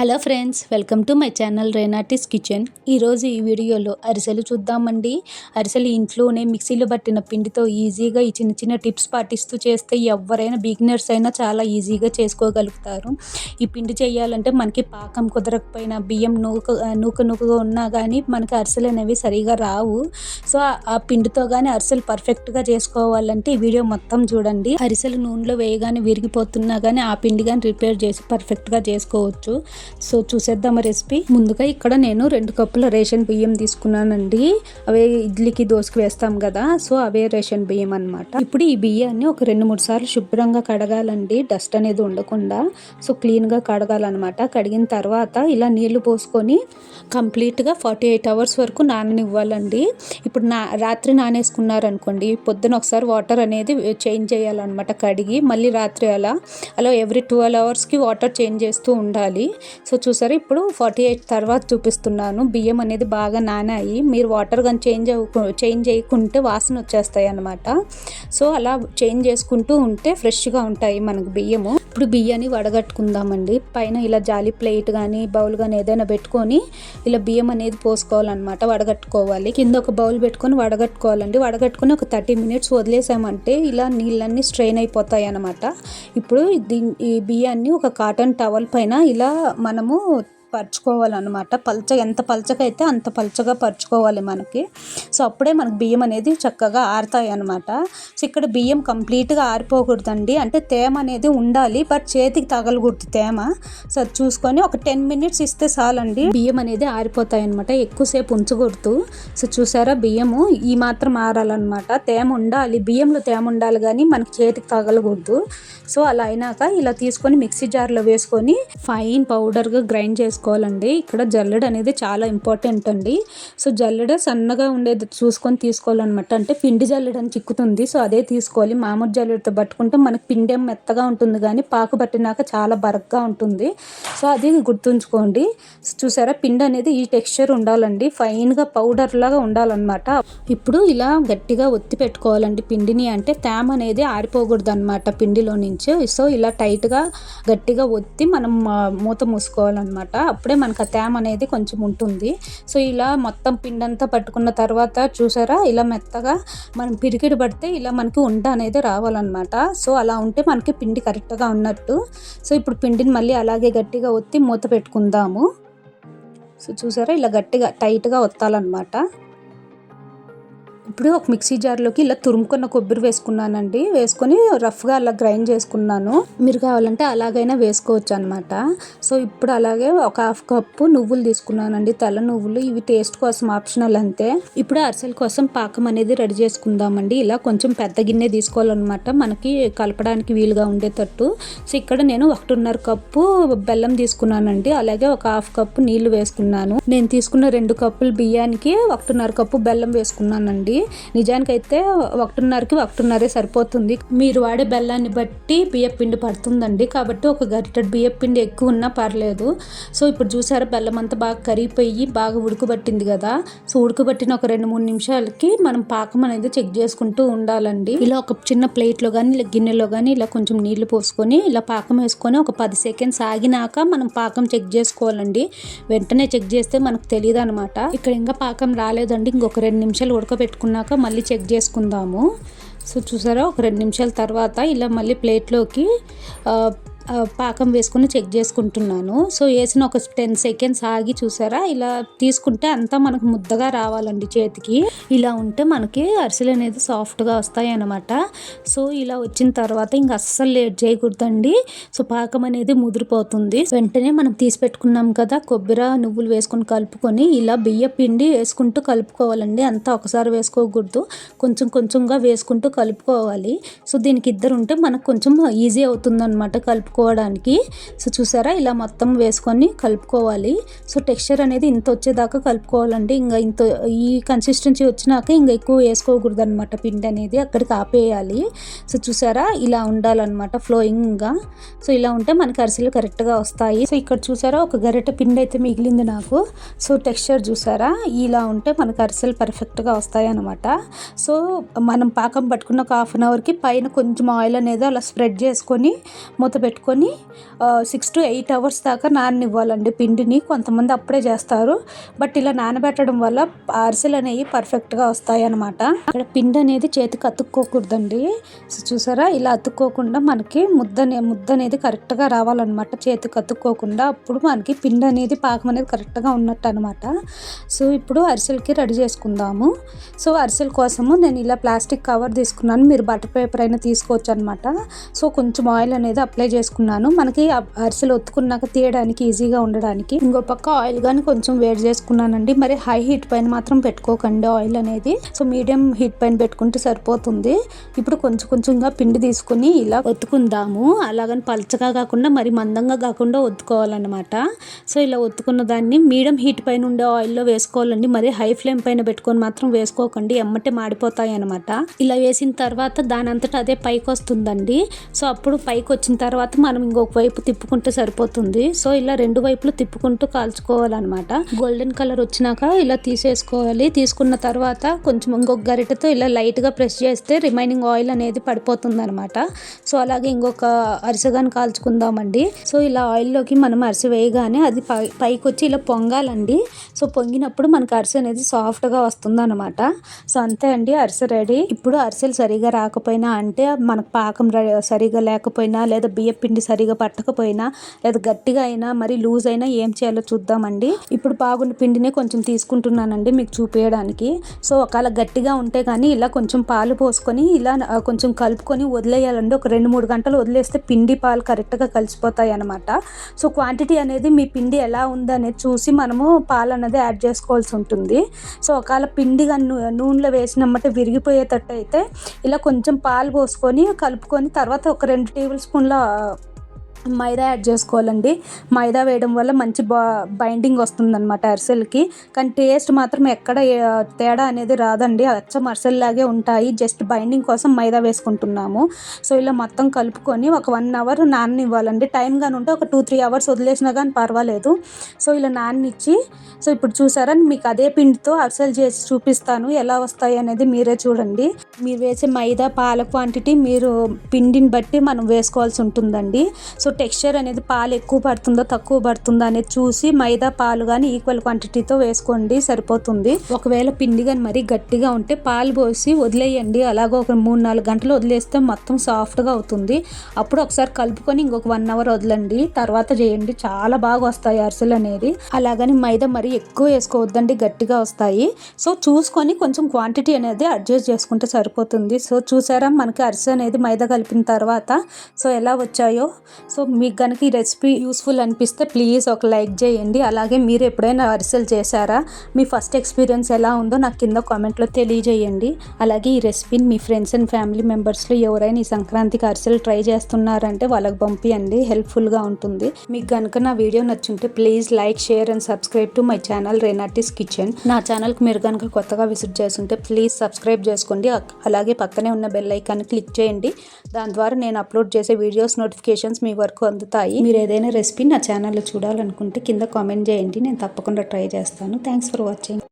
Hello friends welcome to my channel Renati's kitchen. ఈరోజు ఈ వీడియోలో అరిసెలు చూద్దామండి. అరిసెలు ఇంట్లోనే మిక్సీలో పట్టిన పిండితో ఈజీగా ఈ చిన్న చిన్న టిప్స్ పాటిస్తూ చేస్తే ఎవరైనా బిగినర్స్ అయినా చాలా ఈజీగా చేసుకోగలుగుతారు. ఈ పిండి చేయాలంటే మనకి పాకం కుదరకపోయినా బియ్యం నూక నూక నూకగా ఉన్నా కానీ మనకి అరిసెలు అనేవి సరిగా రావు. సో ఆ పిండితో కానీ అరిసెలు పర్ఫెక్ట్గా చేసుకోవాలంటే ఈ వీడియో మొత్తం చూడండి. అరిసెలు నూనెలో వేయగానే విరిగిపోతున్నా కానీ ఆ పిండి కానీ రిపేర్ చేసి పర్ఫెక్ట్గా చేసుకోవచ్చు. సో చూసేద్దాం రెసిపీ. ముందుగా ఇక్కడ నేను రెండు కప్పుల రేషన్ బియ్యం తీసుకున్నానండి. అవే ఇడ్లీకి దోసుకు వేస్తాం కదా సో అవే రేషన్ బియ్యం అనమాట ఇప్పుడు ఈ బియ్యాన్ని ఒక రెండు మూడు సార్లు శుభ్రంగా కడగాలండి. డస్ట్ అనేది ఉండకుండా సో క్లీన్గా కడగాలన్నమాట. కడిగిన తర్వాత ఇలా నీళ్ళు పోసుకొని కంప్లీట్గా ఫార్టీ ఎయిట్ అవర్స్ వరకు నాననివ్వాలండి. ఇప్పుడు నా రాత్రి నానేసుకున్నారనుకోండి పొద్దున ఒకసారి వాటర్ అనేది చేంజ్ చేయాలన్నమాట కడిగి మళ్ళీ రాత్రి అలా అలా ఎవ్రీ ట్వెల్వ్ అవర్స్కి వాటర్ చేంజ్ చేస్తూ ఉండాలి. సో చూసారు ఇప్పుడు ఫార్టీ ఎయిట్ తర్వాత చూపిస్తున్నాను. బియ్యం అనేది బాగా నానాయి. మీరు వాటర్ కానీ చేంజ్ చేంజ్ చేయకుంటే వాసన వచ్చేస్తాయి అనమాట సో అలా చేంజ్ చేసుకుంటూ ఉంటే ఫ్రెష్గా ఉంటాయి మనకు బియ్యము. ఇప్పుడు బియ్యాన్ని వడగట్టుకుందామండి. పైన ఇలా జాలి ప్లేట్ కానీ బౌల్ కానీ ఏదైనా పెట్టుకొని ఇలా బియ్యం అనేది పోసుకోవాలన్నమాట వడగట్టుకోవాలి. కింద ఒక బౌల్ పెట్టుకొని వడగట్టుకోవాలండి. వడగట్టుకొని ఒక థర్టీ మినిట్స్ వదిలేసామంటే ఇలా నీళ్ళన్నీ స్ట్రెయిన్ అయిపోతాయి అనమాట ఇప్పుడు దీని ఈ బియ్యాన్ని ఒక కాటన్ టవల్ పైన ఇలా మనము పరుచుకోవాలన్నమాట. పల్చ ఎంత పల్చగా అయితే అంత పల్చగా పరుచుకోవాలి మనకి. సో అప్పుడే మనకు బియ్యం అనేది చక్కగా ఆరుతాయి అనమాట సో ఇక్కడ బియ్యం కంప్లీట్గా ఆరిపోకూడదండి. అంటే తేమ అనేది ఉండాలి బట్ చేతికి తగలకూడదు తేమ. సో చూసుకొని ఒక టెన్ మినిట్స్ ఇస్తే చాలండి. బియ్యం అనేది ఆరిపోతాయి అనమాట ఎక్కువసేపు ఉంచకూడదు. సో చూసారా బియ్యము? ఈ మాత్రం ఆరాలన్నమాట. తేమ ఉండాలి బియ్యంలో తేమ ఉండాలి కానీ మనకి చేతికి తగలకూడదు. సో అలా అయినాక ఇలా తీసుకొని మిక్సీ జార్లో వేసుకొని ఫైన్ పౌడర్గా గ్రైండ్ చేసుకొని తీసుకోవాలండి. ఇక్కడ జల్లెడ అనేది చాలా ఇంపార్టెంట్ అండి. సో జల్లెడ సన్నగా ఉండేది చూసుకొని తీసుకోవాలన్నమాట. అంటే పిండి జల్లెడ అని చిక్కుతుంది. సో అదే తీసుకోవాలి. మామూలు జల్లెడతో పట్టుకుంటే మనకి పిండి ఏం మెత్తగా ఉంటుంది కానీ పాకు పట్టినాక చాలా బరగ్గా ఉంటుంది. సో అది గుర్తుంచుకోండి. చూసారా? పిండి అనేది ఈ టెక్స్చర్ ఉండాలండి. ఫైన్గా పౌడర్ లాగా ఉండాలన్నమాట. ఇప్పుడు ఇలా గట్టిగా ఒత్తి పెట్టుకోవాలండి పిండిని. అంటే తేమ అనేది ఆరిపోకూడదు అనమాట పిండిలో నుంచి. సో ఇలా టైట్గా గట్టిగా ఒత్తి మనం మూత మూసుకోవాలన్నమాట. అప్పుడే మనకు ఆ తేమ అనేది కొంచెం ఉంటుంది. సో ఇలా మొత్తం పిండంతా పట్టుకున్న తర్వాత చూసారా? ఇలా మెత్తగా మనం పిరికిడి పడితే ఇలా మనకి ఉండ అనేది రావాలన్నమాట. సో అలా ఉంటే మనకి పిండి కరెక్ట్గా ఉన్నట్టు. సో ఇప్పుడు పిండిని మళ్ళీ అలాగే గట్టిగా ఒత్తి మూత పెట్టుకుందాము. సో చూసారా? ఇలా గట్టిగా టైట్గా ఒత్తాలన్నమాట. ఇప్పుడు ఒక మిక్సీ జార్లోకి ఇలా తురుముకున్న కొబ్బరి వేసుకున్నానండి. వేసుకొని రఫ్గా అలా గ్రైండ్ చేసుకున్నాను. మీరు కావాలంటే అలాగైనా వేసుకోవచ్చు అనమాట సో ఇప్పుడు అలాగే ఒక హాఫ్ కప్పు నువ్వులు తీసుకున్నానండి. తెల్ల నువ్వులు ఇవి టేస్ట్ కోసం ఆప్షనల్ అంతే. ఇప్పుడు అరిసెల కోసం పాకం అనేది రెడీ చేసుకుందామండి. ఇలా కొంచెం పెద్ద గిన్నె తీసుకోవాలన్నమాట. మనకి కలపడానికి వీలుగా ఉండేటట్టు. సో ఇక్కడ నేను ఒకటిన్నర కప్పు బెల్లం తీసుకున్నానండి. అలాగే ఒక హాఫ్ కప్పు నీళ్ళు వేసుకున్నాను. నేను తీసుకున్న రెండు కప్పులు బియ్యానికి ఒకటిన్నర కప్పు బెల్లం వేసుకున్నానండి. నిజానికైతే ఒకటిన్నరకి ఒకటిన్నరే సరిపోతుంది. మీరు వాడే బెల్లాన్ని బట్టి బియ్యం పిండి పడుతుందండి. కాబట్టి ఒక గరిటెడ్ బియ్యం పిండి ఎక్కువ ఉన్నా పర్లేదు. సో ఇప్పుడు చూసారా బెల్లం అంతా బాగా కరిగిపోయి బాగా ఉడకబట్టింది కదా. సో ఉడకబట్టిన ఒక రెండు మూడు నిమిషాలకి మనం పాకం అనేది చెక్ చేసుకుంటూ ఉండాలండి. ఇలా ఒక చిన్న ప్లేట్లో కానీ ఇలా గిన్నెలో కానీ ఇలా కొంచెం నీళ్ళు పోసుకొని ఇలా పాకం వేసుకొని ఒక పది సెకండ్స్ ఆగినాక మనం పాకం చెక్ చేసుకోవాలండి. వెంటనే చెక్ చేస్తే మనకు తెలియదు అనమాట ఇక్కడ ఇంకా పాకం రాలేదండి. ఇంకొక రెండు నిమిషాలు ఉడకబెట్టుకున్నాక మళ్ళీ చెక్ చేసుకుందాము. సో చూసారా ఒక రెండు నిమిషాల తర్వాత ఇలా మళ్ళీ ప్లేట్లోకి పాకం వేసుకుని చెక్ చేసుకుంటున్నాను. సో వేసిన ఒక టెన్ సెకండ్స్ ఆగి చూసారా? ఇలా తీసుకుంటే అంతా మనకు ముద్దగా రావాలండి చేతికి. ఇలా ఉంటే మనకి అరిసెలు అనేది సాఫ్ట్గా వస్తాయి అనమాట సో ఇలా వచ్చిన తర్వాత ఇంక అస్సలు లేట్ చేయకూడదండి. సో పాకం అనేది ముదిరిపోతుంది. వెంటనే మనం తీసి పెట్టుకున్నాం కదా కొబ్బరి నువ్వులు వేసుకొని కలుపుకొని ఇలా బియ్య పిండి వేసుకుంటూ కలుపుకోవాలండి. అంతా ఒకసారి వేసుకోకూడదు. కొంచెం కొంచెంగా వేసుకుంటూ కలుపుకోవాలి. సో దీనికి ఇద్దరు ఉంటే మనకు కొంచెం ఈజీ అవుతుంది అనమాట కలుపు కలుపుకోవడానికి. సో చూసారా? ఇలా మొత్తం వేసుకొని కలుపుకోవాలి. సో టెక్స్చర్ అనేది ఇంత వచ్చేదాకా కలుపుకోవాలండి. ఇంకా ఇంత ఈ కన్సిస్టెన్సీ వచ్చినాక ఇంకా ఎక్కువ వేసుకోకూడదు అనమాట పిండి అనేది. అక్కడికి ఆపేయాలి. సో చూసారా? ఇలా ఉండాలన్నమాట ఫ్లోయింగ్గా సో ఇలా ఉంటే మనకి అరిసెలు కరెక్ట్గా వస్తాయి. సో ఇక్కడ చూసారా? ఒక గరిటె పిండి అయితే మిగిలింది నాకు. సో టెక్స్చర్ చూసారా? ఇలా ఉంటే మనకు అరిసెలు పర్ఫెక్ట్గా వస్తాయి అనమాట సో మనం పాకం పట్టుకున్న ఒక హాఫ్ అన్ అవర్కి పైన కొంచెం ఆయిల్ అనేది అలా స్ప్రెడ్ చేసుకొని మూత పెట్టుకుని పెట్టుకొని సిక్స్ టు ఎయిట్ అవర్స్ దాకా నాననివ్వాలండి పిండిని. కొంతమంది అప్పుడే చేస్తారు. బట్ ఇలా నానబెట్టడం వల్ల అరిసెలు అనేవి పర్ఫెక్ట్గా వస్తాయి అనమాట ఇక్కడ పిండి అనేది చేతికి అతుక్కోకూడదండి. చూసారా? ఇలా అతుక్కోకుండా మనకి ముద్ద అనే- ముద్ద అనేది కరెక్ట్గా రావాలన్నమాట. చేతికి అతుక్కోకుండా అప్పుడు మనకి పిండి అనేది పాకం అనేది కరెక్ట్గా ఉన్నట్టు అనమాట సో ఇప్పుడు అరిసెలకి రెడీ చేసుకుందాము. సో అరిసెల కోసము నేను ఇలా ప్లాస్టిక్ కవర్ తీసుకున్నాను. మీరు బటర్ పేపర్ అయినా తీసుకోవచ్చు అనమాట సో కొంచెం ఆయిల్ అనేది అప్లై చేసుకున్నాను మనకి ఆ అరిసెలు ఒత్తుకున్నాక తీయడానికి ఈజీగా ఉండడానికి. ఇంకో పక్క ఆయిల్ కానీ కొంచెం వేడి చేసుకున్నానండి. మరి హై హీట్ పైన మాత్రం పెట్టుకోకండి ఆయిల్ అనేది. సో మీడియం హీట్ పైన పెట్టుకుంటే సరిపోతుంది. ఇప్పుడు కొంచెం కొంచెంగా పిండి తీసుకుని ఇలా ఒత్తుకుందాము. అలాగని పలచగా కాకుండా మరి మందంగా కాకుండా ఒత్తుకోవాలన్నమాట. సో ఇలా ఒత్తుకున్న దాన్ని మీడియం హీట్ పైన ఉండే ఆయిల్లో వేసుకోవాలండి. మరి హై ఫ్లేమ్ పైన పెట్టుకొని మాత్రం వేసుకోకండి. ఎమ్మటే మాడిపోతాయి అనమాట ఇలా వేసిన తర్వాత దాని అంతటా అదే పైకి వస్తుందండి సో అప్పుడు పైకి వచ్చిన తర్వాత మనం ఇంకొక వైపు తిప్పుకుంటే సరిపోతుంది. సో ఇలా రెండు వైపులు తిప్పుకుంటూ కాల్చుకోవాలన్నమాట. గోల్డెన్ కలర్ వచ్చినాక ఇలా తీసేసుకోవాలి. తీసుకున్న తర్వాత కొంచెం ఇంకొక గరిటెతో ఇలా లైట్గా ప్రెస్ చేస్తే రిమైనింగ్ ఆయిల్ అనేది పడిపోతుంది అనమాట సో అలాగే ఇంకొక అరిసెగాని కాల్చుకుందామండి. సో ఇలా ఆయిల్లోకి మనం అరిసె వేయగానే అది పై పైకి వచ్చి ఇలా పొంగాలండి. సో పొంగినప్పుడు మనకు అరిసె అనేది సాఫ్ట్గా వస్తుంది అనమాట సో అంతే అండి అరిసె రెడీ ఇప్పుడు అరిసెలు సరిగా రాకపోయినా అంటే మనకు పాకం సరిగా లేకపోయినా లేదా బియ్య పిండి సరిగా పట్టకపోయినా లేదా గట్టిగా అయినా మరి లూజ్ అయినా ఏం చేయాలో చూద్దామండి. ఇప్పుడు బాగున్న పిండినే కొంచెం తీసుకుంటున్నానండి మీకు చూపించడానికి సో ఒకవేళ గట్టిగా ఉంటే కానీ ఇలా కొంచెం పాలు పోసుకొని ఇలా కొంచెం కలుపుకొని వదిలేయాలండి. ఒక రెండు మూడు గంటలు వదిలేస్తే పిండి పాలు కరెక్ట్గా కలిసిపోతాయి అనమాట సో క్వాంటిటీ అనేది మీ పిండి ఎలా ఉందనేది చూసి మనము పాలు అనేది యాడ్ చేసుకోవాల్సి ఉంటుంది. సో ఒకవేళ పిండి కానీ నూనెలో వేసినమ్మటే విరిగిపోయేటట్టు అయితే ఇలా కొంచెం పాలు పోసుకొని కలుపుకొని తర్వాత ఒక రెండు టేబుల్ స్పూన్ల మైదా యాడ్ చేసుకోవాలండి. మైదా వేయడం వల్ల మంచి బా బైండింగ్ వస్తుందన్నమాట అరిసెలకి. కానీ టేస్ట్ మాత్రం ఎక్కడ తేడా అనేది రాదండి. అచ్చం అరిసెల్లాగే ఉంటాయి. జస్ట్ బైండింగ్ కోసం మైదా వేసుకుంటున్నాము. సో ఇలా మొత్తం కలుపుకొని ఒక వన్ అవర్ నాననివ్వాలండి. టైం కానీ ఉంటే ఒక టూ త్రీ అవర్స్ వదిలేసినా కానీ పర్వాలేదు. సో ఇలా నాననిచ్చి సో ఇప్పుడు చూసారా మీకు అదే పిండితో అరిసెలు చేసి చూపిస్తాను. ఎలా వస్తాయి అనేది మీరే చూడండి. మీరు వేసే మైదా పాల క్వాంటిటీ మీరు పిండిని బట్టి మనం వేసుకోవాల్సి ఉంటుందండి. సో టెక్స్చర్ అనేది పాలు ఎక్కువ పడుతుందో తక్కువ పడుతుందో అనేది చూసి మైదా పాలు కానీ ఈక్వల్ క్వాంటిటీతో వేసుకోండి సరిపోతుంది. ఒకవేళ పిండి కానీ మరీ గట్టిగా ఉంటే పాలు పోసి వదిలేయండి. అలాగ ఒక మూడు నాలుగు గంటలు వదిలేస్తే మొత్తం సాఫ్ట్గా అవుతుంది. అప్పుడు ఒకసారి కలుపుకొని ఇంకొక వన్ అవర్ వదలండి. తర్వాత చేయండి. చాలా బాగా వస్తాయి అరిసెలు అనేది. అలాగని మైదా మరీ ఎక్కువ వేసుకోవద్దండి. గట్టిగా వస్తాయి. సో చూసుకొని కొంచెం క్వాంటిటీ అనేది అడ్జస్ట్ చేసుకుంటే సరిపోతుంది. సో చూసారా? మనకి అరిసె అనేది మైదా కలిపిన తర్వాత సో ఎలా వచ్చాయో? సో సో మీకు కనుక ఈ రెసిపీ యూస్ఫుల్ అనిపిస్తే ప్లీజ్ ఒక లైక్ చేయండి. అలాగే మీరు ఎప్పుడైనా అరిసెలు చేశారా? మీ ఫస్ట్ ఎక్స్పీరియన్స్ ఎలా ఉందో నాకు కింద కామెంట్లో తెలియజేయండి. అలాగే ఈ రెసిపీని మీ ఫ్రెండ్స్ అండ్ ఫ్యామిలీ మెంబర్స్లో ఎవరైనా ఈ సంక్రాంతికి అరిసెలు ట్రై చేస్తున్నారంటే వాళ్ళకి పంపించండి హెల్ప్ఫుల్గా ఉంటుంది. మీకు కనుక నా video నచ్చుంటే please like share and subscribe to my channel Renati's kitchen. నా ఛానల్కి మీరు కనుక కొత్తగా విజిట్ చేస్తుంటే ప్లీజ్ సబ్స్క్రైబ్ చేసుకోండి. అలాగే పక్కనే ఉన్న బెల్ ఐకాన్ క్లిక్ చేయండి. దాని ద్వారా నేను అప్లోడ్ చేసే వీడియోస్ నోటిఫికేషన్స్ మీ వరకు అందుతాయి. మీరు ఏదైనా రెసిపీ నా ఛానల్లో చూడాలనుకుంటే కింద కామెంట్ చేయండి. నేను తప్పకుండా ట్రై చేస్తాను. Thanks for watching.